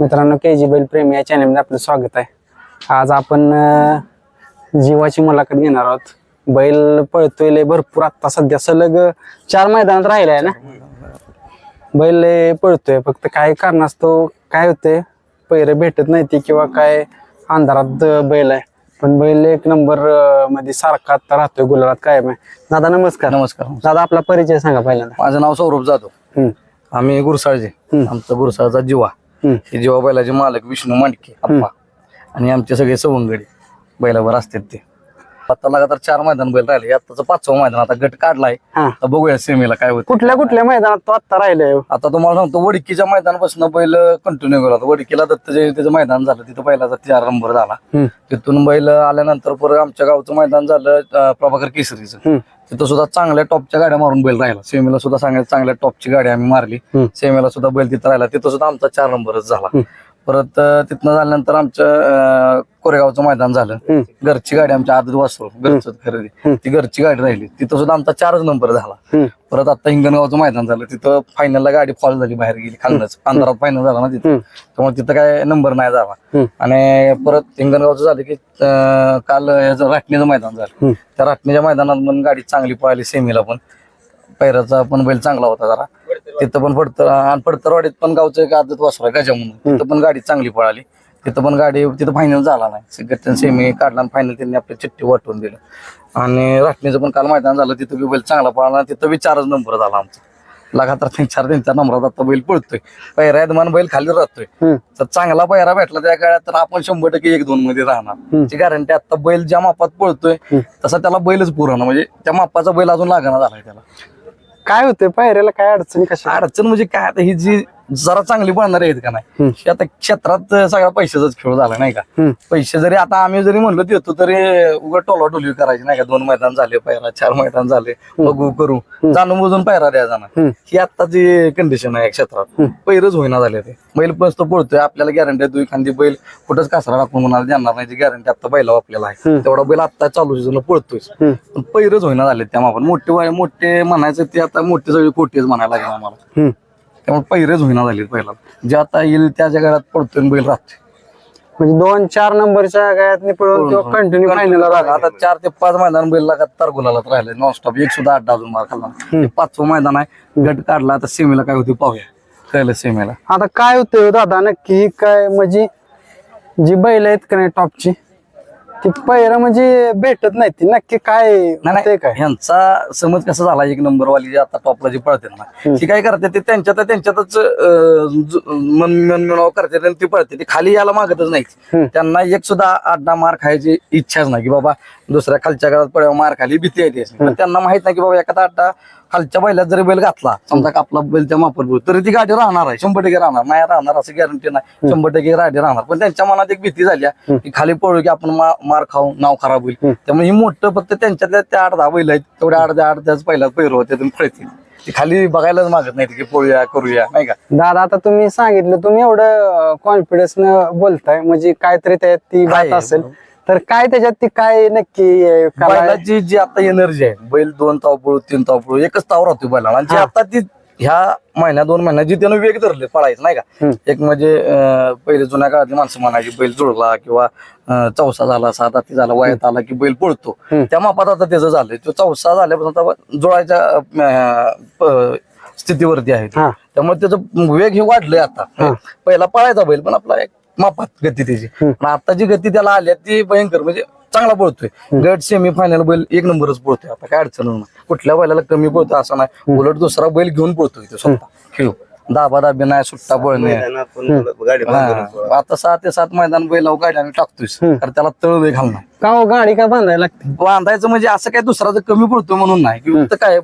मित्रांनो के जी बैल प्रेमी या चॅनलमध्ये आपलं स्वागत आहे. आज आपण जीवाची मुलाखत घेणार आहोत. बैल पळतोय भरपूर आत्ता सध्या. सलग चार मैदानात राहिलाय ना? बैल लय पळतोय. फक्त काय कारणास्तव काय होते पैरे भेटत नाही ती किंवा काय अंधारात बैल आहे. पण बैल एक नंबरमध्ये सारखा आता राहतोय गुलाबात कायम आहे. दादा नमस्कार. नमस्कार दादा आपला परिचय सांगा पहिल्यांदा. माझं नाव सौरभ जाधव. आम्ही गुरसाळजे. आमचा गुरसाळचा जिवा. हे जिवा बैलाचे मालक विष्णू मांडके अप्पा आणि आमचे सगळे सवंगडी बैलावर असतात ते. आता लगातार चार मैदान बैल राहिले. आताचं पाचवं मैदान आता गट काढलाय. हा. आता बघूया सेमीला काय होतं कुठल्या कुठल्या मैदानात तो आत्ता राहिलाय? आता तुम्हाला सांगतो वडकीच्या मैदानापासून बैल कंटिन्यू गेला होता वडकीला दत्त जयंतीचं मैदान झालं तिथं बैलाचा चार नंबर झाला. हम्म, तिथून बैल आल्यानंतर परत आमच्या गावचं मैदान झालं अं, प्रभाकर केसरीचं. हम्म, तिथं सुद्धा चांगल्या टॉपच्या गाड्या मारून बैल राहिला. सेमीला सुद्धा चांगल्या चांगल्या टॉपची गाडी आम्ही मारली. हम्म. सेमीला सुद्धा बैल तिथं राहिला. तिथं सुद्धा आमचा चार नंबरच झाला. हम्म. परत तिथनं झाल्यानंतर आमचं कोरेगावचं मैदान झालं. घरची गाडी आमच्या आदर वासरू घरचं खरेदी. ती घरची गाडी राहिली. तिथं सुद्धा आमचा चारच नंबर झाला. परत आता हिंगणगावचं मैदान झालं. तिथं फायनलला गाडी फॉल झाली बाहेर गेली खालनच. अंधारात फायनल झाला ना तिथं. त्यामुळे तिथं काय नंबर नाही झाला. आणि परत हिंगणगावचं झालं की काल याचं राटणीचं मैदान झालं. त्या राटणीच्या मैदानात पण गाडी चांगली पळाली सेमीला पण. पैराचा पण बैल चांगला होता जरा. तिथं पण पडतर आणि पडतरवाडीत पण गावचं एक आदत वासरा गजा म्हणून तिथं पण गाडी चांगली पळाली. तिथं पण गाडी तिथं फायनल झाला नाही. सेमी काढला फायनल त्यांनी आपली चिठ्ठी वाटून दिलं. आणि राटणीचं पण काल मैदान झालं. तिथं बी बैल चांगला पळाला तिथं बी चारच नंबर झाला आमचा. लगातार तीन चार तीन चार नंबरात आता बैल पळतोय. पैरा यजमान बैल खाली राहतोय. तर चांगला पैरा भेटला त्या काळात तर आपण शंभर टक्के एक दोन मध्ये राहणार. त्याची गॅरंटी आता बैल ज्या मापात पळतोय तसा त्याला बैलच पुराणा. म्हणजे त्या मापाचा बैल अजून लागणार झालाय त्याला. काय होते पायऱ्याला काय अडचण कशा अडचण म्हणजे काय आता ही जी जरा चांगली पळणार आहेत का नाही. ही आता क्षेत्रात सगळा पैशाचाच खेळ झाला नाही का. पैसे जरी आता आम्ही जरी म्हणलो देतो तरी उगा टोला टोली करायची नाही का? दोन मैदान झाले पैरा चार मैदान झाले बघू करू. जाणून बुजून पैरा ना हम्म. ही आत्ताची कंडिशन आहे क्षेत्रात. पैरच होईना झाले ते. बैल पस्त पळतोय आपल्याला गॅरंटी आहे एखादी बैल कुठंच कासरा टाकून म्हणाला देणार नाही. गॅरंटी आता बैला आपल्याला आहे. तेवढा बैल आता चालू सीझन पळतोय. पण पैरच होईना झाले त्या आपण मोठे मोठे म्हणायचं ते आता मोठे सगळे कोटीच म्हणायला लागले आम्हाला. त्यामुळे पैरच होईना झाले पहिला. जे आता येईल त्या जगात पडतोय बैल राहतोय. म्हणजे दोन चार नंबरच्या गायात पळून तो कंटिन्यू फायनल आता चार ते पाच मैदान बैल लगातार गुलालात राहिले. नॉनस्टॉप एक सुद्धा अड्डा अजून मार खाल्ला. पाचवं मैदान आहे. गट काढला. आता सेमीला काय होते पाहूया. कळलं सेमीला आता काय होतंय हो दादा? नक्की ही काय? म्हणजे जी बैल आहेत का नाही टॉपची ती पैर म्हणजे भेटत नाही ती नक्की काय नाही होतंय नाही काय? ह्यांचा समज कसा झाला एक नंबर वाली जी आता टॉपला जी पळते ना ती काय करते ते त्यांच्यात त्यांच्यातच अं, ज- मन मनमिळाव करते आणि ती पळते. ती खाली यायला मागतच. नाही त्यांना एक सुद्धा अड्डा मार खायची इच्छाच नाही की बाबा दुसऱ्या खालच्या घरात पळ्यावर मार खाली भीती आहे. पण त्यांना माहीत नाही की बाबा एखादा अड्डा खालच्या बैलात जरी बैल घातला समजा का आपला बैल त्या मापर बोल तरी ती गाडी राहणार आहे. शंभर टक्के राहणार. नाही राहणार असं गॅरंटी नाही. शंभर टक्के गाडी राहणार. पण त्यांच्या मनात एक भीती झाली आहे की खाली पळू की आपण मार खाऊ नाव खराब होईल. त्यामुळे ही मोठं फक्त त्यांच्यातल्या त्या आठ दहा बैल आहेत. तेवढ्या आठ दहा आठ त्याच पहिला पैरू होते तुम्ही पळतील ती खाली बघायलाच मागत नाही की पळूया करूया नाही का? दादा आता तुम्ही सांगितलं तुम्ही एवढं कॉन्फिडन्स न बोलताय. म्हणजे काहीतरी त्यात ती. असेल. तर काय त्याच्यात ती काय नक्की अं, कराय- बैलाची जी आता एनर्जी आहे बैल दोन ताव पळू तीन ताव पळू एकच ताव राहतो बैलाला. आणि जी आता ती ह्या महिन्या दोन महिन्यात जी त्यानं वेग धरले पळायचं नाही का? एक म्हणजे अं, पहिले जुन्या काळातली माणसं म्हणायची बैल जुळला किंवा अं, चौसा झाला सात आती झाला वयात आला की बैल पळतो. त्या मापात आता त्याचं झालंय. तो चौसा झाल्यापासून आता जुळायच्या अं, प- स्थितीवरती आहे तो. हा. त्यामुळे त्याचं वेग हे वाढलंय आता. पहिला पळायचा बैल पण आपला एक मापात गती त्याची. पण आता जी गती त्याला आली आहे ती भयंकर म्हणजे चांगला पळतोय. गट सेमी फायनल बैल एक नंबरच पळतोय. आता काय अडचण नाही. कुठल्या बैलाला कमी पळतोय असं नाही. उलट दुसरा बैल घेऊन पळतोय तो स्वतः. खेळ. दाबा दाबी नाही सुट्टा पळणे. हा. आता सहा ते सात मैदान बैल गाड्याने टाकतोय. कारण त्याला तळ वेग घालणार का हो गाडी का बांधायला लागते? बांधायचं म्हणजे असं काय दुसरा कमी पडतोय म्हणून नाही. काय?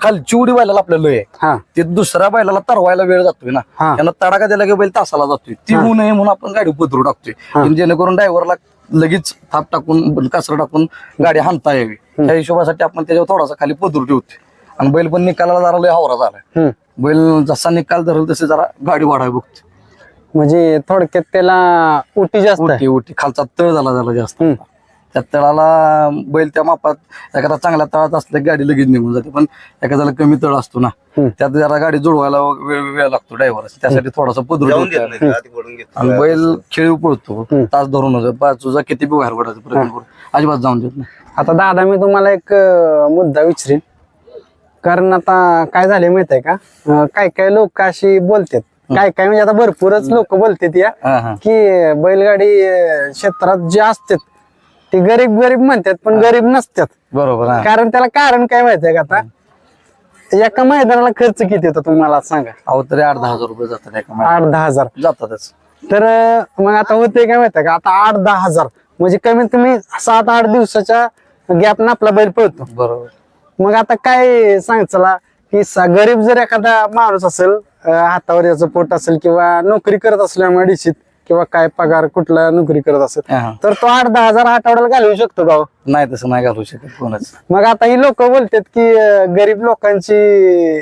खालची उडी बैलाला आपल्याला लय आहे. हा. ते दुसऱ्या बैलाला तरवायला वेळ जातोय ना. हा. त्यांना तडाखा दिला की बैल तासाला जातोय. ती होऊ नये म्हणून आपण गाडी पदरू टाकतोय. जेणेकरून ड्रायव्हरला लगेच थाप टाकून कासरा टाकून गाडी हाणता यावी. त्या हिशोबासाठी आपण त्याच्यावर थोडासा खाली पदरू ठेवतोय. आणि बैल पण निकालाला जरा लय हावरा झालाय. हम्म. बैल जसा निकाल धरेल तसे जरा गाडी वाढावी बघते म्हणजे थोडक्यात त्याला उटी जास्त आहे. उठी उठी खालचा तळ झाला झाला जास्त. हम्म. त्या तळाला बैल त्या मापात एखादा चांगल्या तळात असल्या की गाडी लगेच निघून जाते. पण एखाद्याला कमी तळ असतो ना. त्यात जरा गाडी जुळवायला वेळ वेळ लागतो ड्रायव्हर त्यासाठी थोडासा पदरू आणि बैल खेळू पळतो तास धरून तुझा किती बी बाहेर पडायचा प्रयत्न करू अजिबात जाऊन देत नाही. आता दादा मी तुम्हाला एक अं, मुद्दा विचारीन. कारण आता काय झाले माहीत आहे का? अं, काय काय लोक अशी बोलतात. काय काय म्हणजे आता भरपूरच लोक बोलतात या हा हा. की बैलगाडी अं, क्षेत्रात जे असतात ते गरीब गरीब म्हणतात पण गरीब नसतात. बरोबर हा. कारण त्याला कारण काय माहितीये का आता? एका मैदानाला खर्च किती येतो तुम्हाला सांगा. अहो तरी आठ दहा हजार रुपये जातात एका महिन्यात. आठ दहा हजार. जातातच. तर अं, मग आता होते काय माहितीये का? आता आठ दहा हजार. म्हणजे कमीत कमी सात आठ दिवसाच्या गॅप आपला बैल पळतो. बरोबर. मग आता काय सांगायचं की स- गरीब जर एखादा माणूस असेल अं, हातावर याचं पोट असेल किंवा नोकरी करत असल्यामुळे निश्चित किंवा काय पगार कुठला नोकरी करत असेल हा. तर तो आठ दहा हजार आठवड्याला घालवू शकतो गाव नाही तसं नाही घालू शकत कोणच. मग आता ही लोक बोलतात की अं, गरीब लोकांची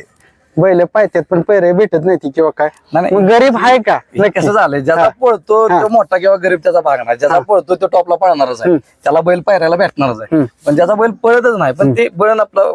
बैल पाहतात पण पैरे भेटत नाही ती किंवा काय? नाही, नाही. मग गरीब आहे का? हे कसं झालंय ज्याचा हा. पळतो हा. तो मोठा किंवा गरीब त्याचा भाग नाही. ज्याचा पळतो तो टॉपला पळणारच आहे. त्याला बैल पायऱ्याला भेटणारच आहे. हम्म. पण ज्याचा बैल पळतच नाही पण ते बळण आपलं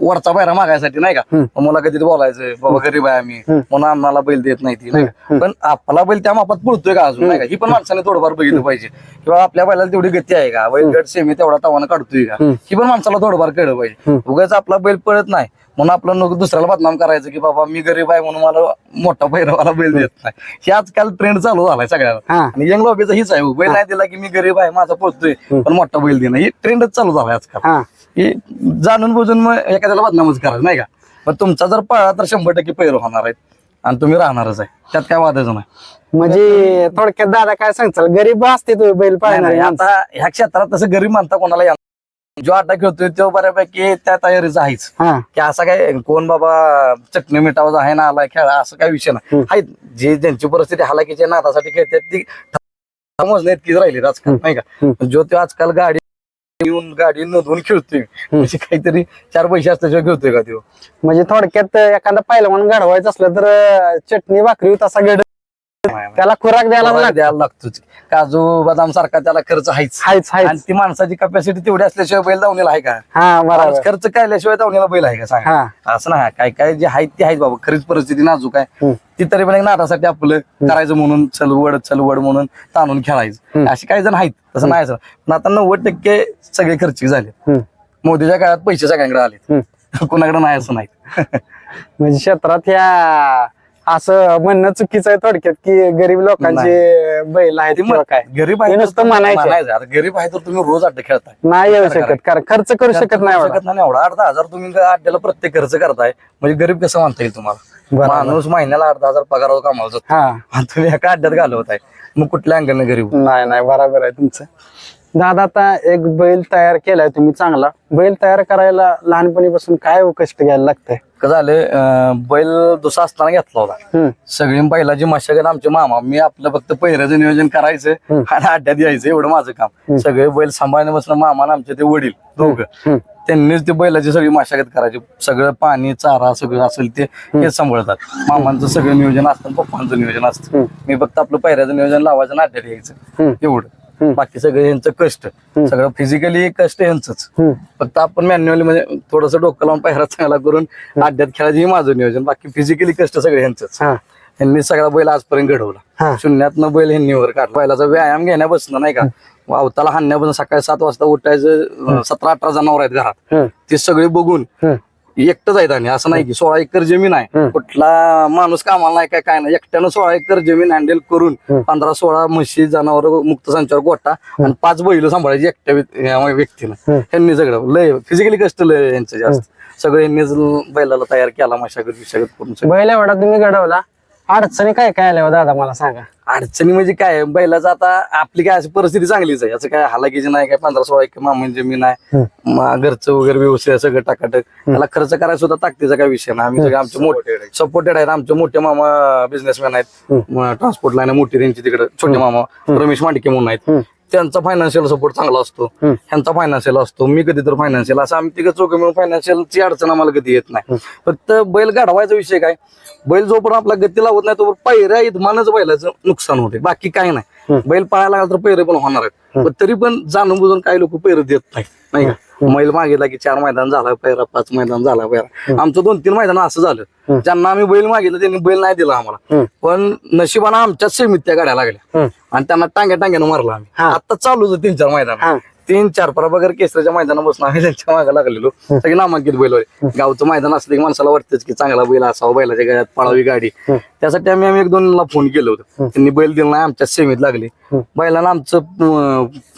वरचा पायरा मागायसाठी नाही का? मग मला कधी बोलायचं बाबा गरीब आहे आम्ही म्हणून आम्हाला बैल देत नाही ती नाही का? पण आपला बैल त्या मापात पळतोय का अजून नाही का? ही पण माणसाने थोडंफार बघितलं पाहिजे. किंवा आपल्या बैलाला तेवढी गती आहे का? बैल गट सेमी तेवढा तवानं काढतोय का? ही पण माणसाला थोडंफार कळलं पाहिजे. उगाच आपला बैल पळत नाही म्हणून आपलं नको दुसऱ्याला बदनाम करायचं की बाबा मी गरीब आहे म्हणून मला मोठा पैरावाला बैल देत नाही. हे आजकाल ट्रेंड चालू झालाय सगळ्याला. आणि यंग लॉबीचा हीच आहे हो. बैल नाही दिला की मी गरीब आहे माझा पळतोय पण मोठा बैल देणं ही ट्रेंडच चालू झालाय आजकाल. हे जाणून बुजून मग एखाद्याला बदनामच करायचं नाही का? पण तुमचा जर पळा तर शंभर टक्के पैर होणार आहेत आणि तुम्ही राहणारच आहे. त्यात काय वादायचं नाही. म्हणजे थोडक्यात दादा काय सांगचाल गरीब असते तुम्ही बैल नाही, आता ह्या क्षेत्रात तसं गरीब मानता कोणाला नाही. जो आटा खेळतोय तो बऱ्यापैकी त्या तयारीचा आहेच. हा. की असा काय कोण बाबा चटणी मिठावाचा आहे ना आलाय खेळा असं काय विषय नाही. आहेत जे ज्यांची परिस्थिती हालाकीच्या नादासाठी खेळतात ती समजणे इतकीच राहिली आजकाल नाही का? जो तो आजकाल गाडी येऊन गाडी नोंदवून खेळतोय. म्हणजे काहीतरी चार पैसे असल्याशिवाय खेळतोय का तो? म्हणजे थोडक्यात एखादा पाहिलं म्हणून घडवायचं असलं तर चटणी भाकरी तसा गड त्याला खुराक द्यायला द्यायला लागतोच. काजू बदाम सारखा त्याला खर्च आहेच. हायच आणि हायच ती माणसाची कपॅसिटी तेवढी असल्याशिवाय बैल दावणीला आहे का? हा माणूस बरोबर खर्च कायल्याशिवाय दावणीला बैल आहे का? सांगा. हा. असं नाही. काय काय जे आहेत ते आहेत बाबा. खरीच परिस्थिती नाजूक आहे. हम्म. ती तरी पण एक नाटासाठी आपलं करायचं म्हणून चलवड चलवड म्हणून ताणून खेळायचं. असे काही जण आहेत. तसं नाही असं. पण आता नव्वद टक्के सगळे खर्चिक झाले. हम्म. मोदीच्या काळात पैसे सगळ्यांकडे आले हम्म. कोणाकडे नाही असं नाही. म्हणजे क्षेत्रात ह्या असं म्हणणं चुकीचं आहे थोडक्यात की गरीब लोकांचे बैल आहेत ते किंवा काय? गरीब हे आहे नुसतं म्हणायचं. म्हणायचं. आता गरीब आहे तर तुम्ही रोज अड्डे खेळताय. नाही येऊ शकत. कारण खर्च करू शकत नाही एवढा. नाही. एवढा अर्धा हजार तुम्ही अड्ड्याला प्रत्येक खर्च करताय. म्हणजे गरीब कसं मानता येईल तुम्हाला? बरोबर. माणूस महिन्याला अर्धा हजार पगारावर जातो. हा. आणि तुम्ही एका अड्ड्यात घालवताय. मग कुठल्या अंगाने गरीब? नाही नाही. बरोबर आहे तुमचं. दादा आता एक बैल तयार केलाय तुम्ही चांगला. बैल तयार करायला लहानपणीपासून काय कष्ट घ्यायला लागतंय? कसं झालं अं, बैल दुसरा असताना घेतला होता. हम्म, सगळी बैलाची मशागत आमचे मामा मी आपलं फक्त पहिऱ्याचं नियोजन करायचं आणि अड्ड्यात यायचं एवढं माझं काम. सगळे बैल सांभाळण्यापासून मामा आणि आमचे ते वडील दोघं. त्यांनीच ते बैलाची सगळी मशागत करायची. सगळं पाणी चारा सगळं असेल ते हेच सांभाळतात. मामांचं सगळं नियोजन असतं पप्पांचं नियोजन असतं. मी फक्त आपलं पहिऱ्याचं नियोजन लावायचं आणि अड्ड्यात यायचं. एवढं. बाकी सगळं यांचं कष्ट. सगळं फिजिकली कष्ट यांचंच. फक्त आपण मॅन्युअली म्हणजे थोडस डोकं लावून पायरा चांगला करून अड्ड्यात खेळायचं हे माझं नियोजन. बाकी फिजिकली कष्ट सगळे यांचंच यांनी सगळा बैल आजपर्यंत घडवला. हा. शून्यातनं बैल ह्यांनी वर काढला. बैलाचा व्यायाम घेण्यापासून नाही का? अवताला हाणण्यापासून सकाळी सात वाजता उठायचं सतरा अठरा जनावर आहेत घरात. ते सगळे बघून. एकटंच आहेत आणि असं नाही की सोळा एकर जमीन आहे. कुठला माणूस कामाला नाही काय काय नाही. एकट्यानं सोळा एकर जमीन हँडल करून पंधरा सोळा म्हशी जनावर मुक्त संचार गोटा आणि पाच बैल सांभाळायची एकट्या व्यक्तीनं. त्यांनी सगळं. लय फिजिकली कष्ट लय यांचं जास्त. सगळं यांनीच बैलाला तयार केला मशागत विशागत करून. बैल एवढा तुम्ही घडवला. अडचणी काय काय आल्या हो दादा मला सांगा. अडचणी म्हणजे काय बैलाचं आता आपली काय अशी परिस्थिती चांगलीच आहे. असं काय हालाकीची नाही काय पंधरा सोळा एकर मामून जमीन आहे म- घरचं वगैरे व्यवस्थित आहे, सगळं टाकाटक. त्याला खर्च करायला सुद्धा ताकदीचा काय विषय नाही. आम्ही सगळे आमचे मोठे सपोर्टेड आहेत. आमचे मोठे मामा बिझनेसमॅन आहेत. ट्रान्सपोर्ट लाईन मोठी त्यांची तिकडे. छोटे मामा रमेश मांडके म्हणून आहेत. त्यांचा फायनान्शियल सपोर्ट चांगला असतो. ह्यांचा फायनान्शियल असतो. मी कधी तर फायनान्शियल असं आम्ही तिघं चौघं मिळून फायनान्शियलची अडचण आम्हाला कधी येत नाही. फक्त बैल गाढवायचा विषय काय? बैल जोपर्यंत आपला गती लावत नाही तोपर्यंत पैऱ्या इथमानच बैलाचं नुकसान होते. बाकी काही नाही. बैल पळायला लागला तर पैरे पण होणार आहेत. पण तरी पण जाणून बुजून काही लोक पैर देत नाही नाही का? मैल मागितला की चार मैदान झाला पैरा पाच मैदान झाला पैरा आमचं दोन तीन मैदान असं झालं. ज्यांना आम्ही बैल मागितलं त्यांनी बैल नाही दिला आम्हाला. पण नशिबानं आमच्याच सेमीत त्या गाड्या लागल्या. आणि त्यांना टांग्या टांग्यानं मारला आम्ही. आता चालू होतं तीन चार मैदान. तीन चार प्रभाकर केसरीच्या मैदानापासून आम्ही त्यांच्या मागे लागलेलो. सगळे नामांकित बैल गावचं मैदान असलं की माणसाला वाटतंच की चांगला बैल असावा बैलाच्या गळ्यात पळावी गाडी. त्यासाठी आम्ही आम्ही एक दोनला फोन केलं होतं. त्यांनी बैल दिला नाही आमच्या सेमीत लागली. बैलानं आमचं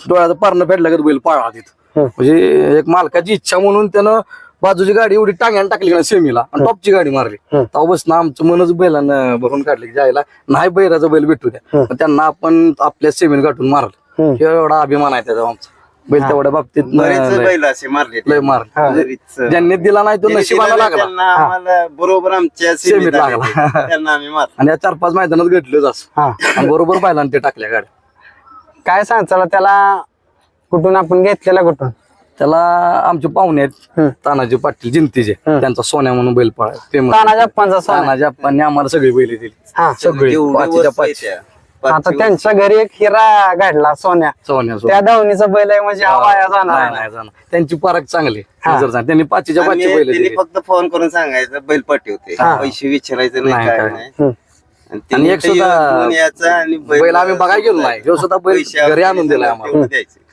डोळ्याचं पारणं फेडलं की बैल पळा तिथं. म्हणजे एक मालकाची इच्छा म्हणून त्यानं बाजूची गाडी एवढी टांग्यानं टाकली ना सेमीला आणि टॉपची गाडी मारली. तेव्हा बस ना आमचं मनच बैलानं भरून काढले की जायला नाही बैलाचा बैल भेटू द्या. पण त्यांना आपण आपल्या सेमीला गाठून मारलं. हे. एवढा अभिमान आहे त्याचा आमचा. बैल तेवढ्या बाबतीत बरेच लय- बैल असे मारले लय मार बरेच. ज्यांनी दिला नाही तो नशिबाला लागला. बरोबर आमच्या सेमीत लागला. आणि या चार पाच मैदानात घडलंच असं. हा. आणि बरोबर बैलांना ते टाकल्या गाड्या. काय सांग चला त्याला कुठून आपण घेतलेला कुठून? त्याला आमचे पाहुणे आहेत तानाजी पाटील जिंतीचे त्यांचा सोन्या म्हणून बैल पळा फेमस तानाजी अप्पांचा तानाजी आम्हाला सगळी बैल दिली. हा. सगळी पाचीच्या पाच आता त्यांच्या घरी एक हिरा घडला सोन्या. सोन्या त्या धावणीचा बैल आहे म्हणजे हा. वाया जाणार. नाही नाही. नाही जाणार. त्यांची पारख चांगली. त्यांनी पाचीच्या पाचची बैल त्यांनी दिली. फक्त फोन करून सांगायचं बैल पाठवते पैसे विचारायचं नाही नाही, काय काय. नाही. हम्म. आणि त्यांनी एक सुद्धा यायचं आणि बैल आम्ही बघायला गेलो नाही. ह्यो सुद्धा बैल पैसे घरी आणून दिलाय आम्हाला. द्यायचे.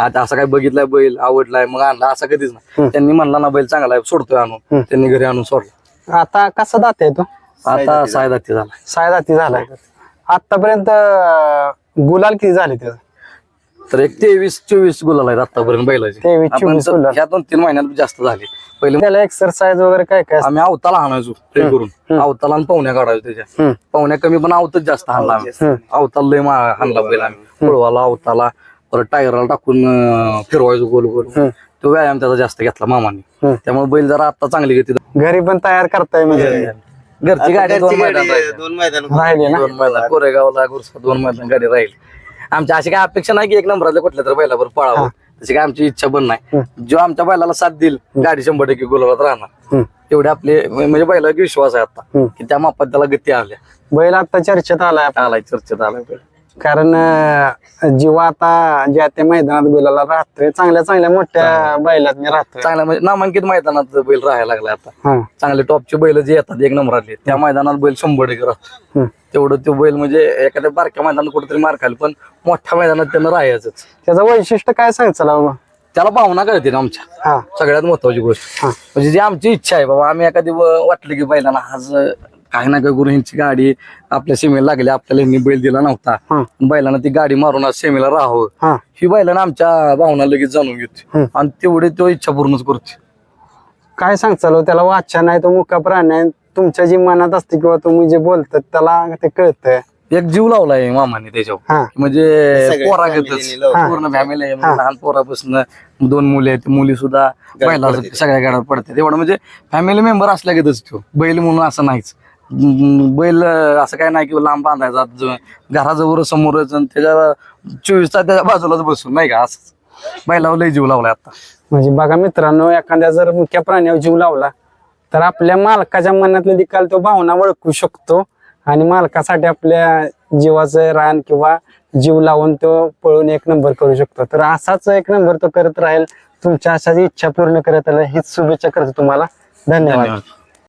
आता असं काय बघितलाय बैल आवडलाय मग आणला असं कधीच नाही. त्यांनी म्हणला ना बैल चांगला आहे सोडतोय आणून. त्यांनी घरी आणून सोडला. आता कसा दात आहे तो? आता सायदाती झाला. साय दाती झालाय. आतापर्यंत गुलाल किती झाले त्याचं? तर एक तेवीस चोवीस गुलाल आहेत आतापर्यंत बैलाचे. 23, आपण 24 तर गुलाल. ह्या दोन तीन महिन्यात जास्त झाले. पहिले त्याला एक्सरसाइज वगैरे काय काय? आम्ही अवताला हाणायचो ट्रे करून. अवताला आणि पाहुण्या काढायचो त्याच्या. पाहुण्या कमी पण अवतच जास्त हाणला आम्ही. अवताला लय हाणला बैल आम्ही. पळवाला अवताला. परत टायराला टाकून अं, फिरवायचो गोल गोल. तो व्यायाम त्याचा जास्त घेतला मामाने. त्यामुळे बैल जरा आता चांगली गती घरी पण तयार करताय म्हणजे? घरची गाडी दोन मैदान राहिली. दोन मैदान. राहिले ना? दोन मैदान. कोरेगावला गुरसा दोन मैदान गाडी राहील. आमची अशी काय अपेक्षा नाही की एक नंबरातल्या कुठल्या तर बैलावर पळावं. तशी काय आमची इच्छा पण नाही. जो आमच्या बैलाला साथ देईल गाडी शंभर टक्के गुलाबात राहणार. हम्म. एवढे आपले म्हणजे बैलावर विश्वास आहे आता हम्म. की त्या मापात त्याला गती आल्या. बैल आता चर्चेत आलाय आलाय चर्चेत आलाय बैल. कारण जीवा आता ज्या त्या मैदानात गुलाला राहतोय चांगल्या चांगल्या मोठ्या बैलात राहतोय. चांगल्या म्हणजे नामांकित मैदानात बैल राहायला लागला आता. हा. चांगले टॉपचे बैल जे येतात एक नंबरातले त्या मैदानात बैल शंभर टक्के राहतो हम्म. तेवढं तो बैल म्हणजे एखाद्या बारक्या मैदानात कुठेतरी मार खाल पण मोठ्या मैदानात त्यानं राहायचंच. त्याचं वैशिष्ट्य काय सांग चला बाबा. त्याला भावना कळते ना आमच्या. हा. सगळ्यात महत्वाची गोष्ट. हा. म्हणजे जी आमची इच्छा आहे बाबा आम्ही एखादी व- वाटलं की बैलांना आज काही ना काही करून ह्यांची गाडी आपल्या सीमेला लागली. आपल्याला ह्यांनी बैल दिला नव्हता. हा. बैलांना ती गाडी मारून आज सीमेला राहावं. हा. ही बैलांना आमच्या भावना लगेच जाणून घेते. आणि तेवढी तो इच्छा पूर्णच करते. काय सांग चालू? त्याला वाचा नाही तो मुका प्राणी आहे तुमच्या जी मनात असते किंवा तुम्ही जे बोलतात त्याला ते कळतंय. एक जीव लावलाय मामाने त्याच्यावर. म्हणजे पोरागतच. पूर्ण फॅमिली आहे. म्हणजे लहान पोरापासून दोन मुली आहेत. मुली सुद्धा बैला सगळ्या गाड्यात पडतात. एवढं म्हणजे फॅमिली मेंबर असल्यागतच तो. बैल म्हणून असं नाहीच. बैल असं काय नाही की लांब बांधायचा घराजवळ समोरच आणि त्याच्या चोवीस तास त्याच्या बाजूलाच बसून नाही का? असं बैलावर लय जीव लावलाय आता. म्हणजे बघा मित्रांनो एखाद्या जर मुख्य प्राण्यावर जीव लावला तर आपल्या मालकाच्या मनातले देखील तो भावना ओळखू शकतो. आणि मालकासाठी आपल्या जीवाचं रान किंवा जीव लावून तो पळून एक नंबर करू शकतो. तर असाच एक नंबर तो करत राहील. तुमच्या अशाच इच्छा पूर्ण करत राहील. हीच शुभेच्छा करतो तुम्हाला. धन्यवाद.